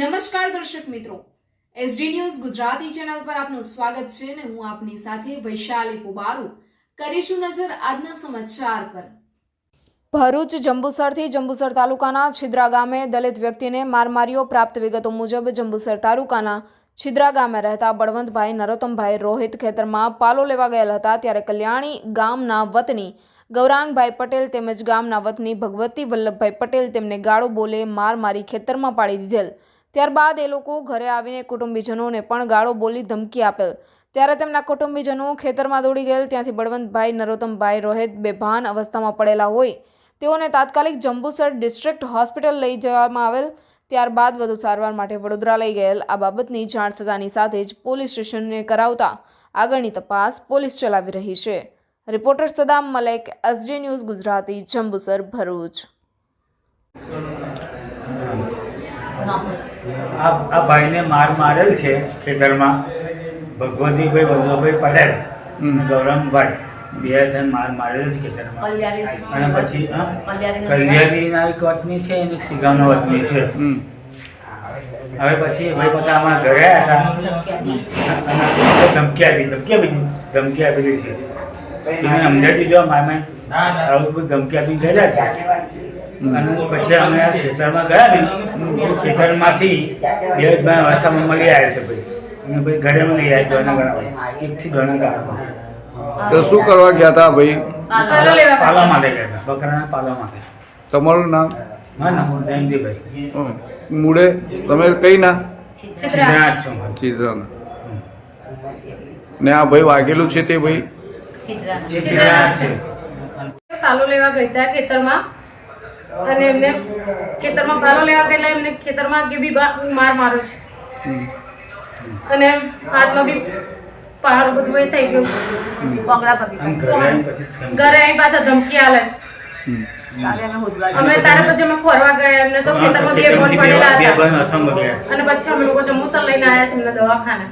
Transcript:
નમસ્કાર દર્શક મિત્રો. એસડી ન્યૂઝ ગુજરાતી ચેનલ પર આપનું સ્વાગત છે અને હું આપની સાથે વૈશાલી પુબારુ. કરીશું નજર આજના સમાચાર પર. ભરૂચ જંબુસરથી જંબુસર તાલુકાના છિદ્રા ગામે દલિત વ્યક્તિને માર માર્યો પ્રાપ્ત વિગતો મુજબ જંબુસર તાલુકાના છિદ્રા ગામે રહેતા બળવંતભાઈ નરોત્તમભાઈ રોહિત ખેતરમાં પાલો લેવા ગયેલ હતા ત્યારે કલ્યાણી ગામના વતની ગૌરાંગભાઈ પટેલ તેમજ ગામના વતની ભગવતી વલ્લભભાઈ પટેલ તેમને ગાળો બોલે માર મારી ખેતરમાં પાડી દીધેલ. ત્યારબાદ એ લોકો ઘરે આવીને કુટુંબીજનોને પણ ગાળો બોલી ધમકી આપેલ. ત્યારે તેમના કુટુંબીજનો ખેતરમાં દોડી ગયેલ, ત્યાંથી બળવંતભાઈ, નરોત્તમભાઈ રોહિત બેભાન અવસ્થામાં પડેલા હોય. તેઓને તાત્કાલિક જંબુસર ડિસ્ટ્રિક્ટ હોસ્પિટલ લઈ જવામાં આવેલ. ત્યારબાદ વધુ સારવાર માટે વડોદરા લઈ ગયેલ. આ બાબતની જાણ થતાની સાથે જ પોલીસ સ્ટેશનને કરાવતા આગળની તપાસ પોલીસ ચલાવી રહી છે. Reporter Saddam Malek, SD news Gujarati, Jambusar Bharuch. આ આ ભાઈને માર મારેલ છે ખેતરમાં. ભગવતીભાઈ વલ્લભભાઈ પટેલ ગૌરંગભાઈ. બે થઈને માર મારેલ છે ખેતરમાં. અને પછી? કલ્યાણીના એક વતની છે અને સિગાનો વતની છે. હવે પછી ભાઈ પોતા અમારા ઘરે આવ્યા હતા. અને ધમકી આપી ધમકી આપી ધમકી આપેલી છે. તમે સમજાવી દીધો મામે આવું બધું ધમકી આપી ગયેલા છે? અને પછી અમે આ ખેતરમાં ગયા ને ખેતરમાંથી બે ભાઈ અવસ્થામાં મળી આવ્યા છે ભાઈ. અને ભાઈ ઘરે મળી આવ્યા દોના ગાળામાં એકથી દોના ગાળામાં તો શું કરવા ગયા હતા ભાઈ? પાલો પાલા માટે ગયા હતા બકરાના પાલા માટે તમારું નામ? હા ના જયંતિભાઈ મૂળે? તમે કઈ ના? સિદ્ધનાથ છો હું. ચિત્રાના ને આ ભાઈ વાગેલું છે તે ભાઈ? પાલો લેવા ગઈ હતા ખેતરમાં. અને એમને ખેતરમાં પાલો લેવા ગયેલા એમને ખેતરમાં કે બી માર માર્યો છે. અને હાથમાં બી પહાડ બધું એ થઈ ગયું ઘરે આવીને પછી ધમકી. આલે છે. અમે હોદવા પછી અમે ખોરવા ગયા એમને તો ખેતરમાં બે બોન પડેલા હતા. અને પછી અમે લોકો જમ્મુસર લઈને આવ્યા છે એમને દવાખાને.